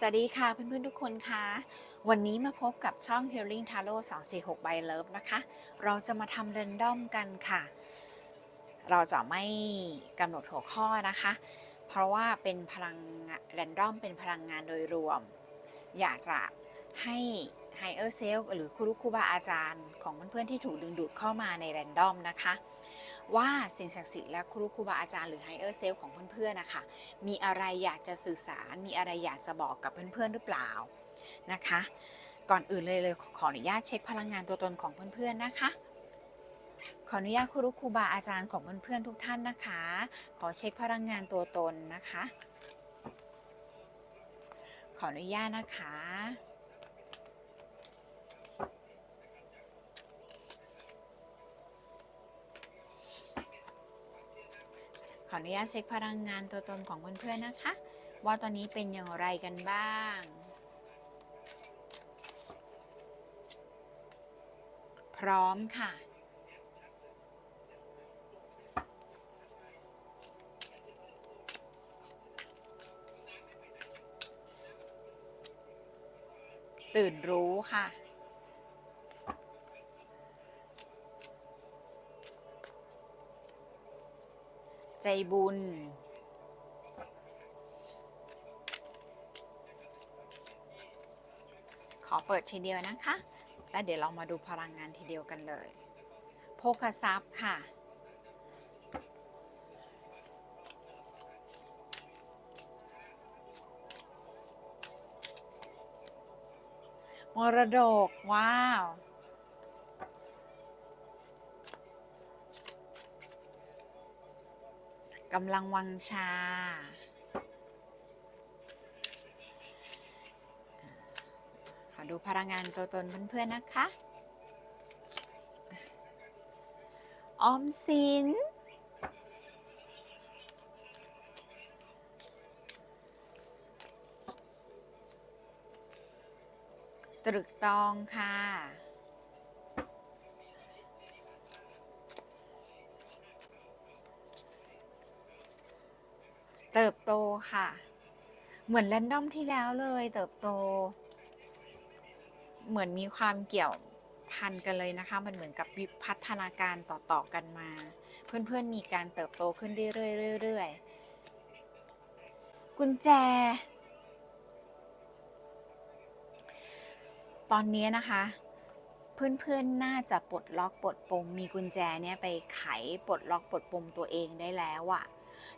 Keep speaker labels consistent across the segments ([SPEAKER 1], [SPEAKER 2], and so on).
[SPEAKER 1] สวัสดีค่ะเพื่อนๆทุกคนคะวันนี้มาพบกับช่อง Healing Tarot 246 by Love นะคะ เราจะมาทำเรนดอมกันค่ะ เราจะไม่กำหนดหัวข้อนะคะ เพราะว่าเป็นพลังเรนดอมเป็นพลังงานโดยรวม อยากจะให้ Higher Self หรือครูครูบาอาจารย์ของเพื่อนๆที่ถูกดึงดูดเข้ามาในเรนดอมนะคะ ว่าสิ่งศักดิ์สิทธิ์และครูครูบาอาจารย์หรือ Higher Self ของเพื่อนๆนะคะมีอะไรอยากจะสื่อสาร มีอะไรอยากจะบอกกับเพื่อนๆหรือเปล่านะคะ ก่อนอื่นเลยเลยขออนุญาตเช็คพลังงานตัวตนของเพื่อนๆนะคะ ขออนุญาตครูครูบาอาจารย์ของเพื่อนๆทุกท่านนะคะ ขอเช็คพลังงานตัวตนนะคะ ขออนุญาตนะคะ ออนุญาตเช็คพลังงานตัวตนของเพื่อนๆนะคะ ว่าตอนนี้เป็นอย่างไรกันบ้าง พร้อมค่ะ ตื่นรู้ค่ะ ใจบุญ ขอเปิดทีเดียวนะคะ แล้วเดี๋ยวเรามาดูพลังงานทีเดียวกันเลย โภคทรัพย์ค่ะมรดก ว้าว กำลังวังชา ขอดูพลังงานตัวตนเพื่อนๆนะคะ ออมสิน ตรึกตองค่ะ เติบโตค่ะ เหมือนแรนดอมที่แล้วเลย เติบโต เหมือนมีความเกี่ยวพันกันเลยนะคะ มันเหมือนกับวิพัฒนาการต่อๆกันมา เพื่อนๆมีการเติบโตขึ้นเรื่อยๆกุญแจ ตอนนี้นะคะเพื่อนๆ น่าจะปลดล็อกปลดปมมีกุญแจเนี่ยไปไขปลดล็อกปลดปมตัวเองได้แล้วอะ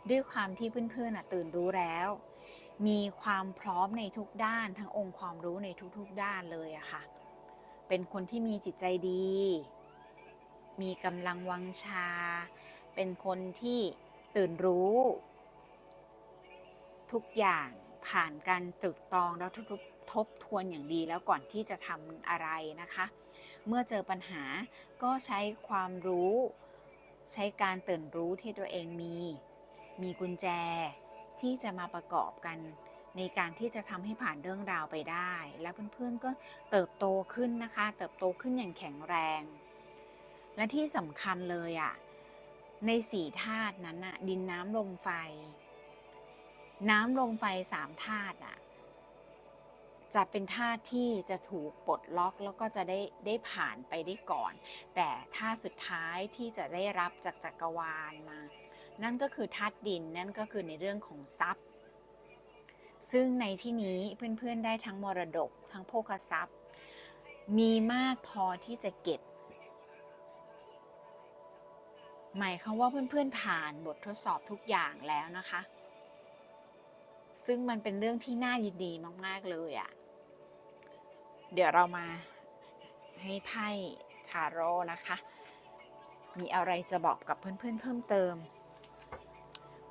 [SPEAKER 1] ด้วยความที่เพื่อนๆตื่นรู้แล้ว มีความพร้อมในทุกด้านทั้งองค์ความรู้ในทุกๆด้านเลยอะค่ะ เป็นคนที่มีจิตใจดี มีกำลังวังชา เป็นคนที่ตื่นรู้ ทุกอย่างผ่านการตรึกตองแล้วทุกๆทบทวนอย่างดีแล้วก่อนที่จะทำอะไรนะคะ เมื่อเจอปัญหาก็ใช้ความรู้ ใช้การตื่นรู้ที่ตัวเองมี มีกุญแจที่จะมาประกอบกันในการที่จะทำให้ผ่านเรื่องราวไปได้ แล้วเพื่อนๆก็เติบโตขึ้นนะคะ เติบโตขึ้นอย่างแข็งแรง และที่สำคัญเลยอะ่ะในสี่ธาตุนั้นอะดินน้ำลมไฟ น้ำลมไฟสามธาตุอะจะเป็นธาตุที่จะถูกปลดล็อกแล้วก็จะได้ได้ผ่านไปได้ก่อน แต่ธาตุสุดท้ายที่จะได้รับจากจักรวาลมา นั่นก็คือธาตุดินนั่นก็คือในเรื่องของทรัพย์ ซึ่งในที่นี้เพื่อนๆได้ทั้งมรดกทั้งโภคทรัพย์ มีมากพอที่จะเก็บ หมายความว่าเพื่อนๆผ่านบททดสอบทุกอย่างแล้วนะคะ ซึ่งมันเป็นเรื่องที่น่ายินดีมากๆเลยอะ่ะเดี๋ยวเรามาให้ไพ่ทาโร่นะคะ มีอะไรจะบอกกับเพื่อนๆเพิ่มเติม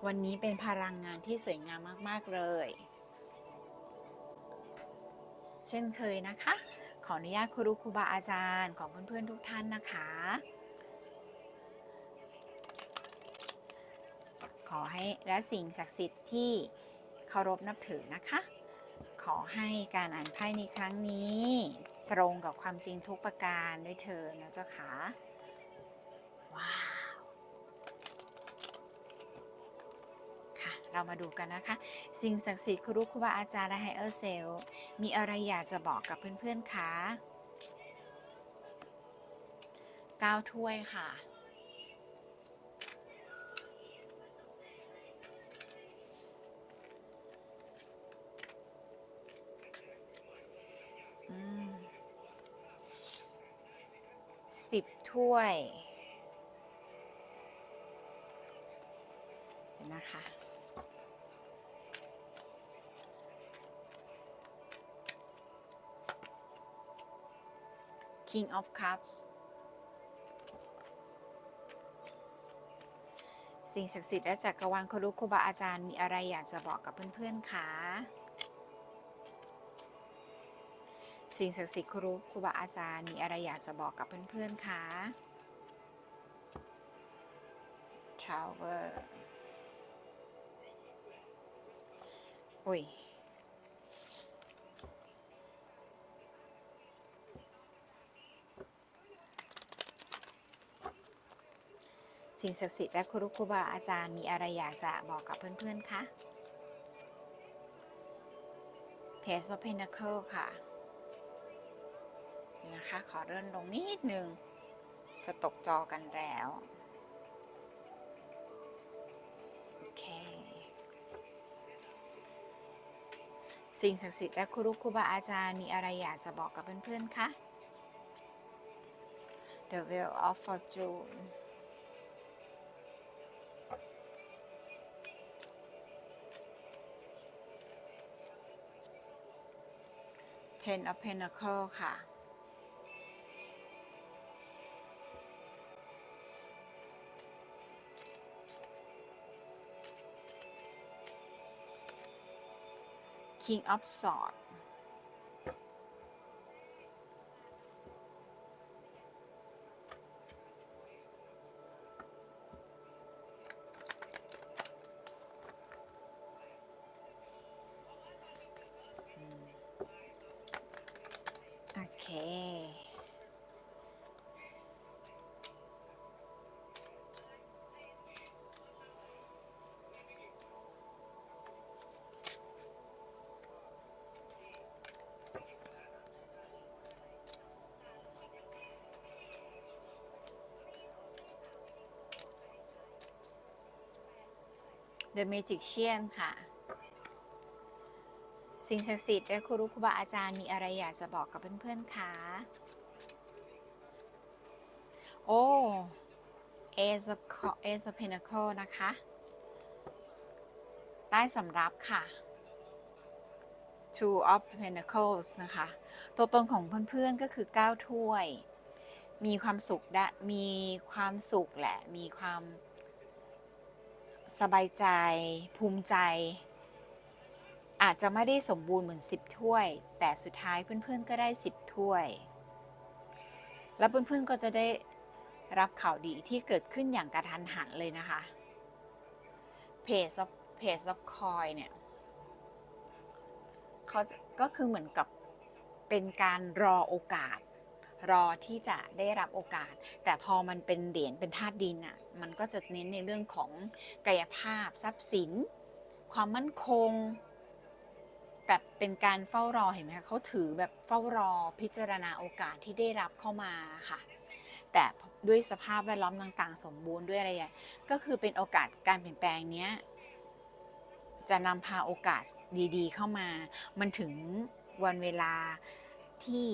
[SPEAKER 1] วันนี้เป็นพลังงานที่สวยงามมาก ๆ เลย เช่นเคยนะคะ ขออนุญาตครูครูบาอาจารย์ของเพื่อน ๆ ทุกท่านนะคะ ขอให้และสิ่งศักดิ์สิทธิ์ที่เคารพนับถือนะคะ ขอให้การอ่านไพ่ในครั้งนี้ ตรงกับความจริงทุกประการด้วยเธอนะเจ้าค่ะว้าว เรามาดูกันนะคะ สิ่งศักดิ์สิทธิ์ครูครูบาอาจารย์และไฮเออร์เซลมีอะไรอยากจะบอกกับเพื่อนๆคะก้าถ้วยค่ะ สิบถ้วย นะคะ King of Cups สิ่งศักดิ์สิทธิ์และจักรวาลครุครูบาอาจารย์มีอะไรอยากจะบอกกับเพื่อนๆคะสิ่งศักดิ์สิทธิ์ครูครูบาอาจารย์มีอะไรอยากจะบอกกับเพื่อนๆคะ Tower อุ้ย สิ่งศักดิ์สิทธิ์และครูครูบาอาจารย์มีอะไรอยากจะบอกกับเพื่อนๆคะ Page of Pentacle ค่ะนะคะขอเลื่อนลงนิดนึง จะตกจอกันแล้วโอเคสิ่งศักดิ์สิทธิ์และครูครูบาอาจารย์มีอะไรอยากจะบอกกับเพื่อนๆคะ The Wheel of Fortune Ten of Pentacles ค่ะ King of Swords The Magician ค่ะ สิ่งศักดิ์สิทธิ์และครูครูบาอาจารย์มีอะไรอยากจะบอกกับเพื่อนๆคะโอ้ Ace of Ace of Pentacle นะคะ ได้สำรับค่ะ Two of Pentacles นะคะ ตัวตนของเพื่อนๆก็คือ 9 ถ้วย มีความสุขได้มีความสุขแหละ มีความ สบายใจ ภูมิใจ อาจจะไม่ได้สมบูรณ์เหมือน 10 ถ้วย แต่สุดท้ายเพื่อนๆก็ได้ 10 ถ้วย แล้วเพื่อนๆก็จะได้รับข่าวดีที่เกิดขึ้นอย่างกระทันหันเลยนะคะ Page of Page of Coin เนี่ยเขาจะก็คือเหมือนกับเป็นการรอโอกาส รอที่จะได้รับโอกาส แต่พอมันเป็นเหรียญเป็นธาตุดินอะ มันก็จะเน้นในเรื่องของกายภาพ ทรัพย์สิน ความมั่นคง แบบเป็นการเฝ้ารอเห็นไหมคะเขาถือแบบเฝ้ารอพิจารณาโอกาสที่ได้รับเข้ามาค่ะ แต่ด้วยสภาพแวดล้อมต่างๆ สมบูรณ์ด้วยอะไรอย่างก็คือเป็นโอกาสการเปลี่ยนแปลงเนี้ยจะนำพาโอกาสดีๆ เข้ามา มันถึงวันเวลาที่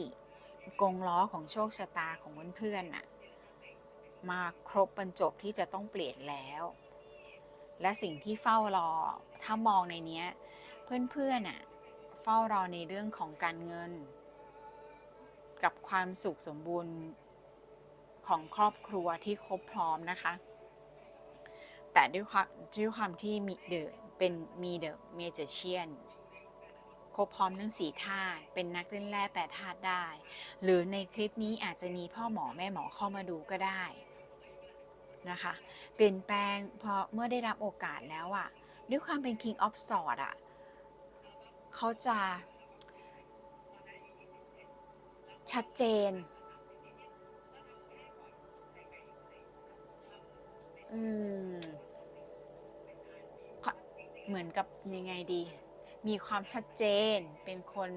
[SPEAKER 1] กงล้อของโชคชะตาของเพื่อนๆน่ะ มาครบบรรจบที่จะต้องเปลี่ยนแล้ว และสิ่งที่เฝ้ารอ ถ้ามองในเนี้ย เพื่อนๆน่ะเฝ้ารอในเรื่องของการเงิน กับความสุขสมบูรณ์ของครอบครัวที่ครบพร้อมนะคะ แต่ด้วยความด้วยความที่มีเดอะเป็นมีเดอะเมเจิเชียนครบพร้อมทั้งสี่ธาตุเป็นนักเล่นแร่แปดธาตุได้ หรือในคลิปนี้อาจจะมีพ่อหมอแม่หมอเข้ามาดูก็ได้ นะคะ เปลี่ยนแปลงพอเมื่อได้รับโอกาสแล้วอะด้วยความเป็น King of Swords อะเขาจะชัดเจน อืม เหมือนกับยังไงดี มีความชัดเจน เป็นคน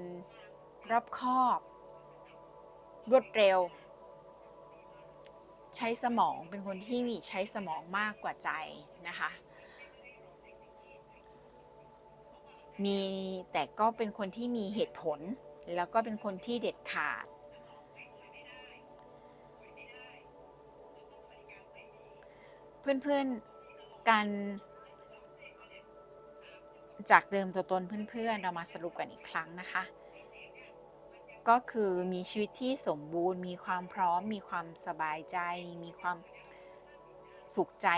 [SPEAKER 1] รอบคอบ รวดเร็ว ใช้สมองเป็นคนที่มีใช้สมองมากกว่าใจนะคะ มีแต่ก็เป็นคนที่มีเหตุผล แล้วก็เป็นคนที่เด็ดขาด เพื่อนๆการจากเดิมตัวตนเพื่อนๆ เรามาสรุปกันอีกครั้งนะคะ ก็คือมีชีวิตที่สมบูรณ์ มีความพร้อม มีความสบายใจ มีความสุขใจ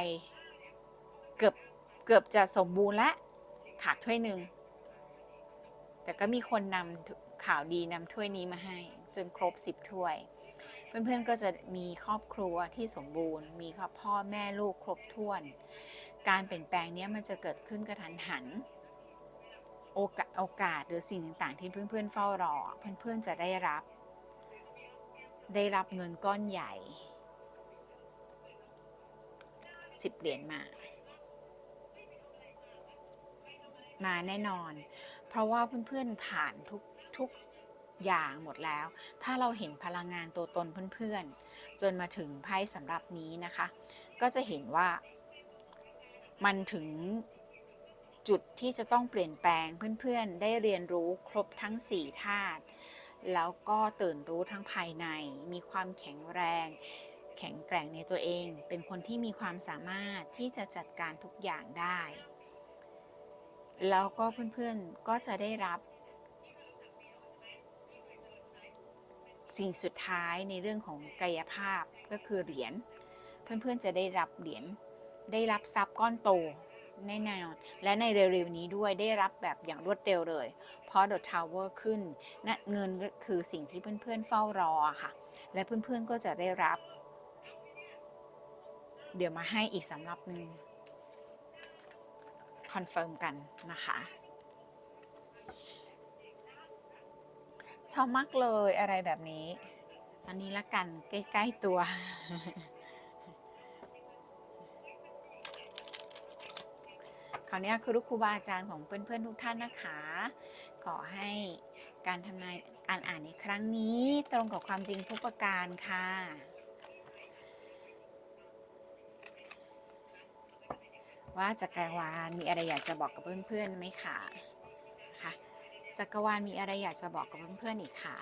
[SPEAKER 1] เกือบเกือบจะสมบูรณ์และขาดถ้วยหนึ่ง แต่ก็มีคนนำข่าวดีนำถ้วยนี้มาให้ จนครบ10ถ้วย เพื่อนๆก็จะมีครอบครัวที่สมบูรณ์ มีครอบพ่อแม่ลูกครบถ้วน การเปลี่ยนแปลงนี้มันจะเกิดขึ้นกระทันหัน โอกาสกาสหรือสิ่งต่างๆ ที่เพื่อนๆเฝ้ารอ เพื่อนๆจะได้รับ ได้รับเงินก้อนใหญ่10เหรียญมา มาแน่นอน เพราะว่าเพื่อนๆผ่านทุกทุกอย่างหมดแล้ว ถ้าเราเห็นพลังงานตัวตนเพื่อนๆ จนมาถึงไพ่สำหรับนี้นะคะ ก็จะเห็นว่ามันถึง จุดที่จะต้องเปลี่ยนแปลงเพื่อนๆ ได้เรียนรู้ครบทั้ง 4 ธาตุแล้วก็ตื่นรู้ทั้งภายใน มีความแข็งแรง แข็งแกร่งในตัวเอง เป็นคนที่มีความสามารถที่จะจัดการทุกอย่างได้ แล้วก็เพื่อนๆก็จะได้รับ สิ่งสุดท้ายในเรื่องของกายภาพก็คือเหรียญเพื่อนๆจะได้รับเหรียญได้รับทรัพย์ก้อนโต แน่นอนและในเร็วๆนี้ด้วยได้รับแบบอย่างรวดเร็วเลย เพราะ The Tower ขึ้นนะเงินก็คือสิ่งที่เพื่อนๆเฝ้ารอค่ะ และเพื่อนๆก็จะได้รับ เดี๋ยวมาให้อีกสำหรับหนึ่งคอนเฟิร์มกันนะคะชอบมากเลยอะไรแบบนี้ อันนี้ละกันใกล้ ๆ ตัว ขออนุญาตครูครูบาอาจารย์ของเพื่อนๆทุกท่านนะคะ ขอให้การทำนายการอ่านในครั้งนี้ตรงกับความจริงทุกประการค่ะ ว่าจักรวาลมีอะไรอยากจะบอกกับเพื่อนๆไหมคะค่ะจักรวาลมีอะไรอยากจะบอกกับเพื่อนๆอีกคะ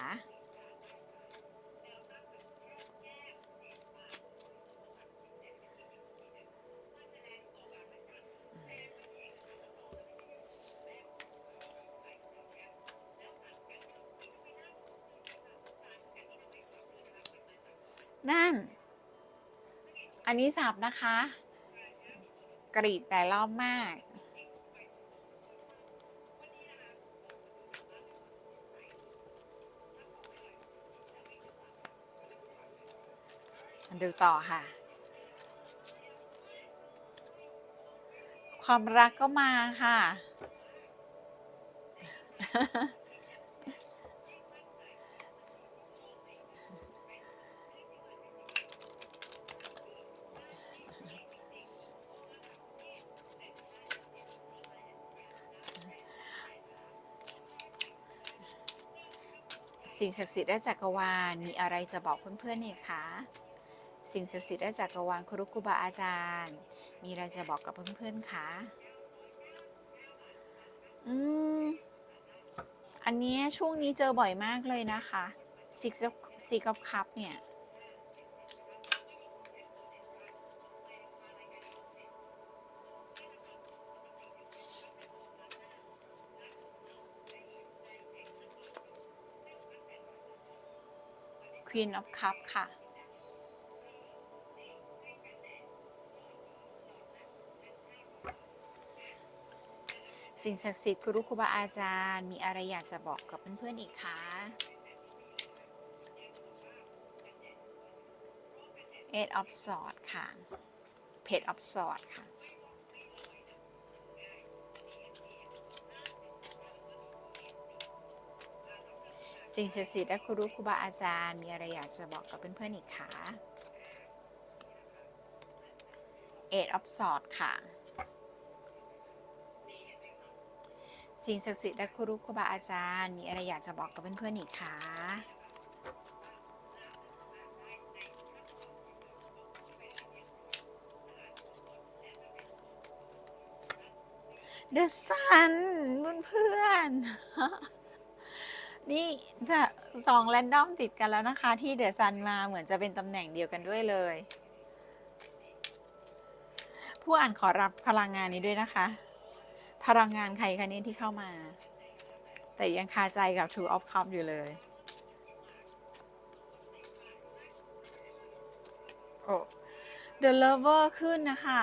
[SPEAKER 1] อันนี้สับนะคะ กรีดหลายรอบมากมาดูต่อค่ะ ความรักก็มาค่ะ สิ่งศักดิ์สิทธิ์และจักรวาลมีอะไรจะบอกเพื่อนๆเนี่ยคะ สิ่งศักดิ์สิทธิ์และจักรวาลครุกุบาอาจารย์ มีอะไรจะบอกกับเพื่อนๆคะอืมอันเนี้ยช่วงนี้เจอบ่อยมากเลยนะคะ Six of Six of Cup เนี่ย Queen of Cup ค่ะ สิ่งศักดิ์สิทธิ์ครูครูบาอาจารย์ มีอะไรอยากจะบอกกับเพื่อนๆอีกคะ Eight of Swords ค่ะ Page of Swords ค่ะ สิ่งศักดิ์สิทธิ์และครูครูบาอาจารย์มีอะไรอยากจะบอกกับเพื่อนๆอีกคะ Eight of Swords ค่ะ สิ่งศักดิ์สิทธิ์และครูครูบาอาจารย์มีอะไรอยากจะบอกกับเพื่อนๆอีกคะ The Sun เพื่อนๆ นี่จะสองแรนดอมติดกันแล้วนะคะ ที่เดอะซันมาเหมือนจะเป็นตำแหน่งเดียวกันด้วยเลย ผู้อ่านขอรับพลังงานนี้ด้วยนะคะ พลังงานใครคะเนี่ยที่เข้ามา แต่ยังคาใจกับ Two of Cups อยู่เลย โอ้ The Lover ขึ้นนะคะ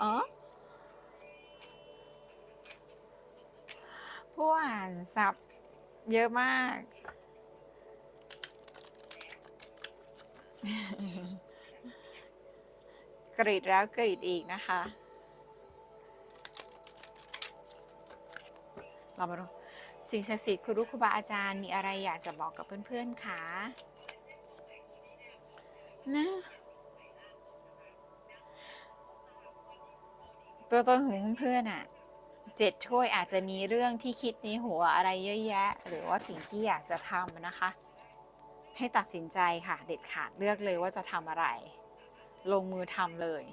[SPEAKER 1] อ๋อู้อ่านสับเยอะมาก กรีดแล้วกรีดอีกนะคะ เรามาดูสิ่งศักดิ์สิทธิ์ครูครูบาอาจารย์มีอะไรอยากจะบอกกับเพื่อนๆคะนะตัวตนของเพื่อนๆอะ เจ็ดถ้วยอาจจะมีเรื่องที่คิดในหัวอะไรเยอะแยะ หรือว่าสิ่งที่อยากจะทำนะคะ ให้ตัดสินใจค่ะ เด็ดขาดเลือกเลยว่าจะทำอะไร ลงมือทำเลย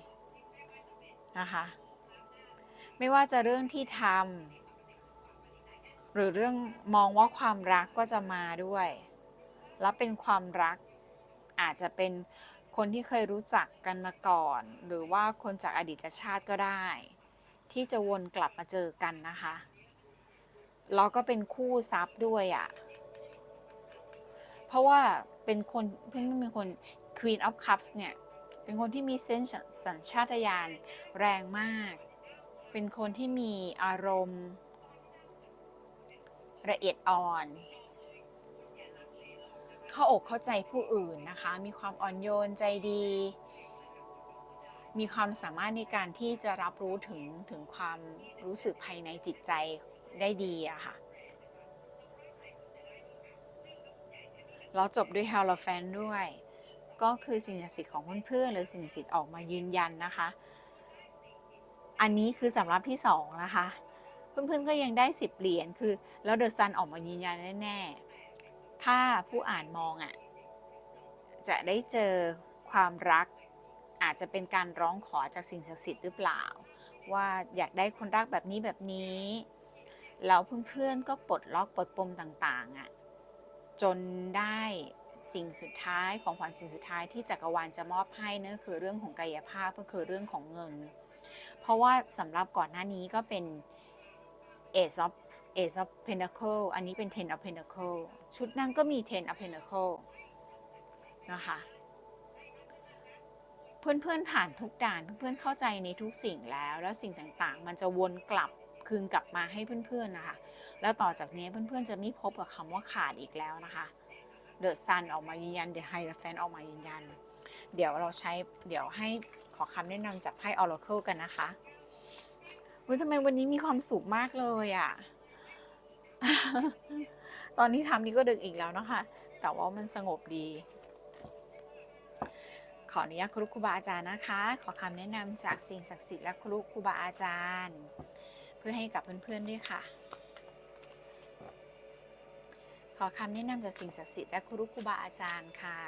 [SPEAKER 1] นะคะ ไม่ว่าจะเรื่องที่ทำหรือเรื่องมองว่าความรักก็จะมาด้วย แล้วเป็นความรักอาจจะเป็นคนที่เคยรู้จักกันมาก่อน หรือว่าคนจากอดีตชาติก็ได้ ที่จะวนกลับมาเจอกันนะคะแล้วก็เป็นคู่ซับด้วยอะ่ะ เพราะว่าเป็นคนเพื่อนเป็นคน Queen of Cups เนี่ย เป็นคนที่มีเซนส์สัญชาตญาณแรงมาก เป็นคนที่มีอารมณ์ ละเอียดอ่อน เข้าอกเข้าใจผู้อื่นนะคะ มีความอ่อนโยนใจดี มีความสามารถในการที่จะรับรู้ถึงถึงความรู้สึกภายในจิตใจได้ดีอะค่ะแล้วจบด้วย h e l o f a n ด้วย ก็คือสิ่งศักดิ์สิทธิ์ของเพื่อนๆหรือสิ่งศักดิ์สิทธิ์ออกมายืนยันนะคะ อันนี้คือสำหรับที่สองนะคะ เพื่อนๆก็ยังได้ 10 เหรียญคือ แล้วเดอะซันออกมายืนยันแน่ๆ ถ้าผู้อ่านมองอะ่ะจะได้เจอความรัก อาจจะเป็นการร้องขอจากสิ่งศักดิ์สิทธิ์หรือเปล่า ว่าอยากได้คนรักแบบนี้แบบนี้แล้วเพื่อนๆก็ปลดล็อกปลดปมต่างๆอะ่ะจนได้สิ่งสุดท้ายของขวัญสิ่งสุดท้ายที่จักรวาลจะมอบให้นั่นคือเรื่องของกายภาพก็คือเรื่องของเงิน เพราะว่าสำหรับก่อนหน้านี้ก็เป็น Ace of Ace of Pentacle อันนี้เป็น Ten of Pentacle ชุดนั้นก็มี Ten of Pentacle นะคะ เพื่อนๆผ่านทุกด่านเพื่อนๆเข้าใจในทุกสิ่งแล้ว แล้วสิ่งต่างๆ มันจะวนกลับคืนกลับมาให้เพื่อนๆนะคะ แล้วต่อจากนี้เพื่อนๆจะไม่พบกับคำว่าขาดอีกแล้วนะคะเดอะซันออกมายืนยันเดอะไฮเดอะแฟนออกมายืนยัน เดี๋ยวเราใช้เดี๋ยวให้ขอคำแนะนำจากไพ่ Oracle กันนะคะวันทำไมวันนี้มีความสุขมากเลยอะ่ะ ตอนที่ทำนี่ก็ดึกอีกแล้วนะคะ แต่ว่ามันสงบดี ขออนุญาตครูครูบาอาจารย์นะคะ ขอคำแนะนำจากสิ่งศักดิ์สิทธิ์และครูครูบาอาจารย์ เพื่อให้กับเพื่อนๆด้วยค่ะ ขอคำแนะนำจากสิ่งศักดิ์สิทธิ์และครูครูบาอาจารย์ค่ะ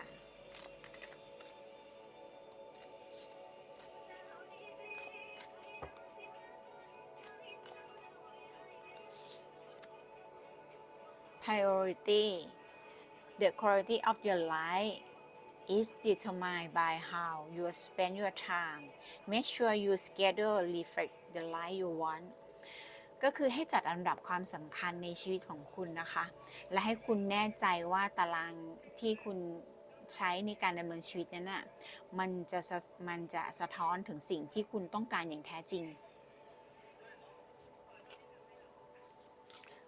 [SPEAKER 1] priority the quality of your life is determined by how you spend your time make sure you schedule reflect the life you want ก็คือให้จัดอันดับความสำคัญในชีวิตของคุณนะคะ และให้คุณแน่ใจว่าตารางที่คุณใช้ในการดำเนินชีวิตนั้นน่ะมันจะมันจะสะท้อนถึงสิ่งที่คุณต้องการอย่างแท้จริง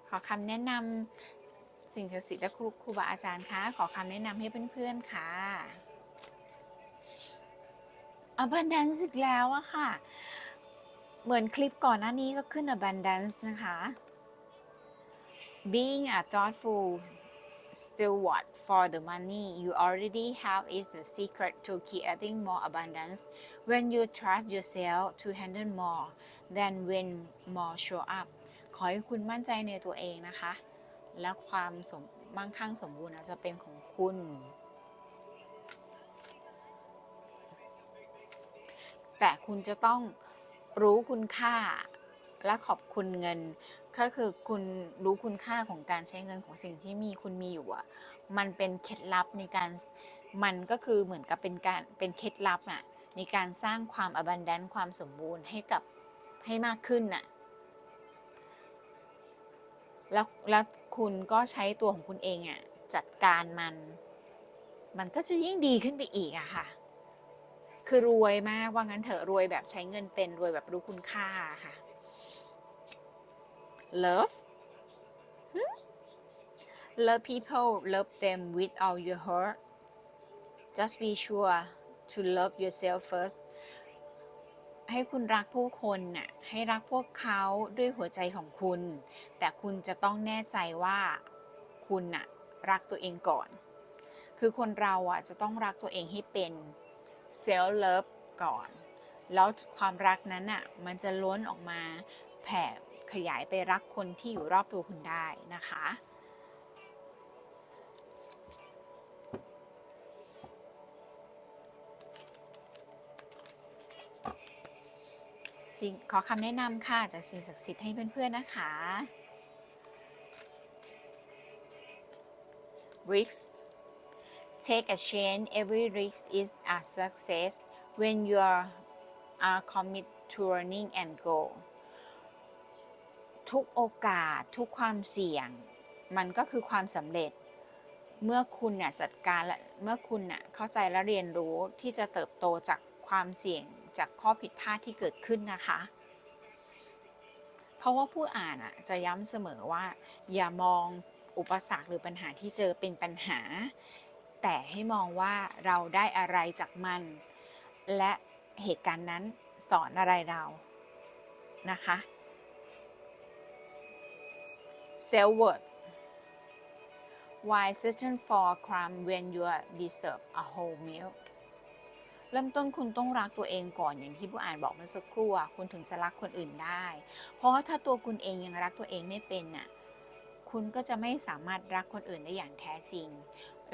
[SPEAKER 1] ขอคำแนะนำ สิ่งศักดิ์สิทธิ์และครูครูบาอาจารย์คะขอคำแนะนำให้เพื่อนๆค่ะ abundance อีกแล้วอะค่ะ เหมือนคลิปก่อนหน้านี้ก็ขึ้น abundance นะคะ being a thoughtful steward for the money you already have is the secret to creating more abundance when you trust yourself to handle more than when more show up ขอให้คุณมั่นใจในตัวเองนะคะ และความสมมั่งคั่งสมบูรณ์อาจจะเป็นของคุณ แต่คุณจะต้องรู้คุณค่าและขอบคุณเงิน ก็คือคุณรู้คุณค่าของการใช้เงินของสิ่งที่มีคุณมีอยู่อะมันเป็นเคล็ดลับในการมันก็คือเหมือนกับเป็นการเป็นเคล็ดลับอะในการสร้างความอบันแดนความสมบูรณ์ให้กับให้มากขึ้นน่ะ แล้วแล้วคุณก็ใช้ตัวของคุณเองอะจัดการมัน มันก็จะยิ่งดีขึ้นไปอีกอะค่ะ คือรวยมากว่างั้นเถอะรวยแบบใช้เงินเป็นรวยแบบรู้คุณค่าค่ะ love love people love them with all your heart just be sure to love yourself first ให้คุณรักผู้คนน่ะให้รักพวกเขาด้วยหัวใจของคุณ แต่คุณจะต้องแน่ใจว่าคุณน่ะรักตัวเองก่อน คือคนเราอะจะต้องรักตัวเองให้เป็น self love ก่อน แล้วความรักนั้นอะมันจะล้นออกมาแผ่ขยายไปรักคนที่อยู่รอบตัวคุณได้นะคะ สิ่งขอคำแนะนำค่ะจากสิ่งศักดิ์สิทธิ์ให้เพื่อนๆนะคะ Risks take a chance every risk is a success when you are, are committed to learning and go ทุกโอกาสทุกความเสี่ยง มันก็คือความสำเร็จ เมื่อคุณเนี่ยจัดการและเมื่อคุณเนี่ยเข้าใจและเรียนรู้ที่จะเติบโตจากความเสี่ยง จากข้อผิดพลาดที่เกิดขึ้นนะคะ เพราะว่าผู้อ่านอะจะย้ำเสมอว่า อย่ามองอุปสรรคหรือปัญหาที่เจอเป็นปัญหา แต่ให้มองว่าเราได้อะไรจากมัน และเหตุการณ์นั้นสอนอะไรเรานะคะ self worth why certain for crime when you deserve a whole meal เริ่มต้นคุณต้องรักตัวเองก่อนอย่างที่ผู้อ่านบอกเมื่อสักครู่คุณถึงจะรักคนอื่นได้ เพราะถ้าตัวคุณเองยังรักตัวเองไม่เป็นน่ะคุณก็จะไม่สามารถรักคนอื่นได้อย่างแท้จริง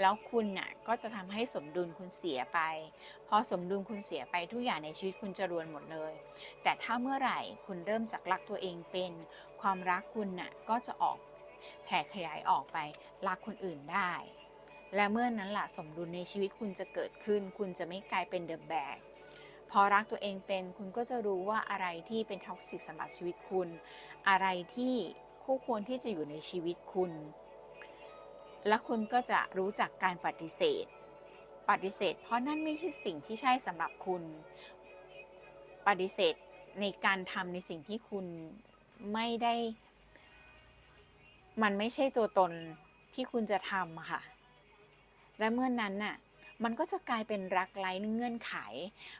[SPEAKER 1] แล้วคุณน่ะก็จะทำให้สมดุลคุณเสียไป พอสมดุลคุณเสียไปทุกอย่างในชีวิตคุณจะรวนหมดเลย แต่ถ้าเมื่อไหร่คุณเริ่มจากรักตัวเองเป็น ความรักคุณน่ะก็จะออกแผ่ขยายออกไปรักคนอื่นได้ และเมื่อนั้นละสมดุลในชีวิตคุณจะเกิดขึ้น คุณจะไม่กลายเป็นเดอะแบกพอรักตัวเองเป็นคุณก็จะรู้ว่าอะไรที่เป็นท็อกซิกสำหรับชีวิตคุณ อะไรที่คู่ควรที่จะอยู่ในชีวิตคุณ และคุณก็จะรู้จักการปฏิเสธ ปฏิเสธ เพราะนั่นไม่ใช่สิ่งที่ใช่สำหรับคุณ ปฏิเสธในการทำในสิ่งที่คุณไม่ได้ มันไม่ใช่ตัวตนที่คุณจะทำอะค่ะ และเมื่อนนั้นน่ะมันก็จะกลายเป็นรักไร้เงื่อนไข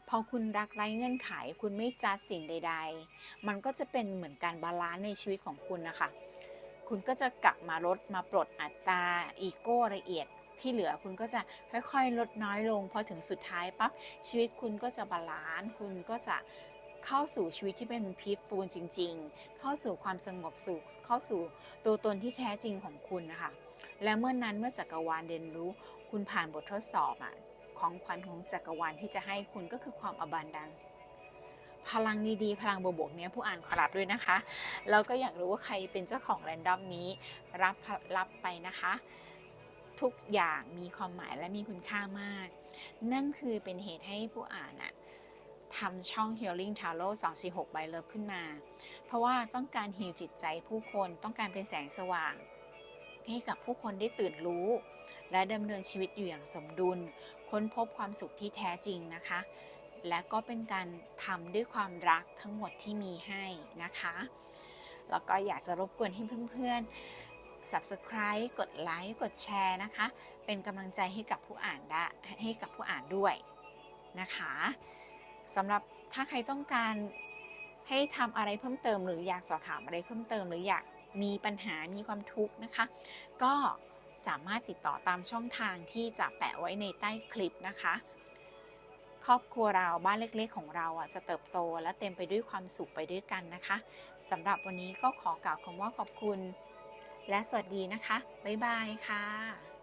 [SPEAKER 1] พอคุณรักไร้เงื่อนไข คุณไม่จัดสิ่งใด ๆ มันก็จะเป็นเหมือนการบาลานซ์ในชีวิตของคุณนะคะ คุณก็จะกลับมาลดมาปลดอัตราอีโก้ละเอียดที่เหลือคุณก็จะค่อยๆ ลดน้อยลง พอถึงสุดท้ายปั๊บชีวิตคุณก็จะบาลานซ์คุณก็จะเข้าสู่ชีวิตที่เป็นพีฟฟูลจริง ๆ เข้าสู่ความสงบสุขเข้าสู่ตัวตนที่แท้จริงของคุณนะคะ และเมื่อนนั้นเมื่อจักรวาลเรียนรู้ คุณผ่านบททดสอบอะของขวัญของจักรวาลที่จะให้คุณก็คือความ abundance พลังดีๆ พลังบวกๆเนี้ยผู้อ่านขอรับด้วยนะคะ แล้วก็อยากรู้ว่าใครเป็นเจ้าของแรนดอมนี้รับรับไปนะคะ ทุกอย่างมีความหมายและมีคุณค่ามาก นั่นคือเป็นเหตุให้ผู้อ่านอะทำช่อง Healing Tarot 246 by Love ขึ้นมา เพราะว่าต้องการฮีลจิตใจผู้คนต้องการเป็นแสงสว่าง ให้กับผู้คนได้ตื่นรู้ และดำเนินชีวิตอยู่อย่างสมดุล ค้นพบความสุขที่แท้จริงนะคะ และก็เป็นการทำด้วยความรักทั้งหมดที่มีให้นะคะ แล้วก็อยากจะรบกวนให้เพื่อนๆ subscribe กดไลค์กดแชร์นะคะ เป็นกำลังใจให้กับผู้อ่านได้ให้กับผู้อ่านด้วยนะคะสำหรับถ้าใครต้องการให้ทำอะไรเพิ่มเติม หรืออยากสอบถามอะไรเพิ่มเติมหรืออยาก มีปัญหามีความทุกข์นะคะ ก็สามารถติดต่อตามช่องทางที่จะแปะไว้ในใต้คลิปนะคะ ครอบครัวเราบ้านเล็กๆ ของเราอะจะเติบโตและเต็มไปด้วยความสุขไปด้วยกันนะคะสำหรับวันนี้ก็ขอกล่าวคำว่าขอบคุณ และสวัสดีนะคะ บ๊ายบายค่ะ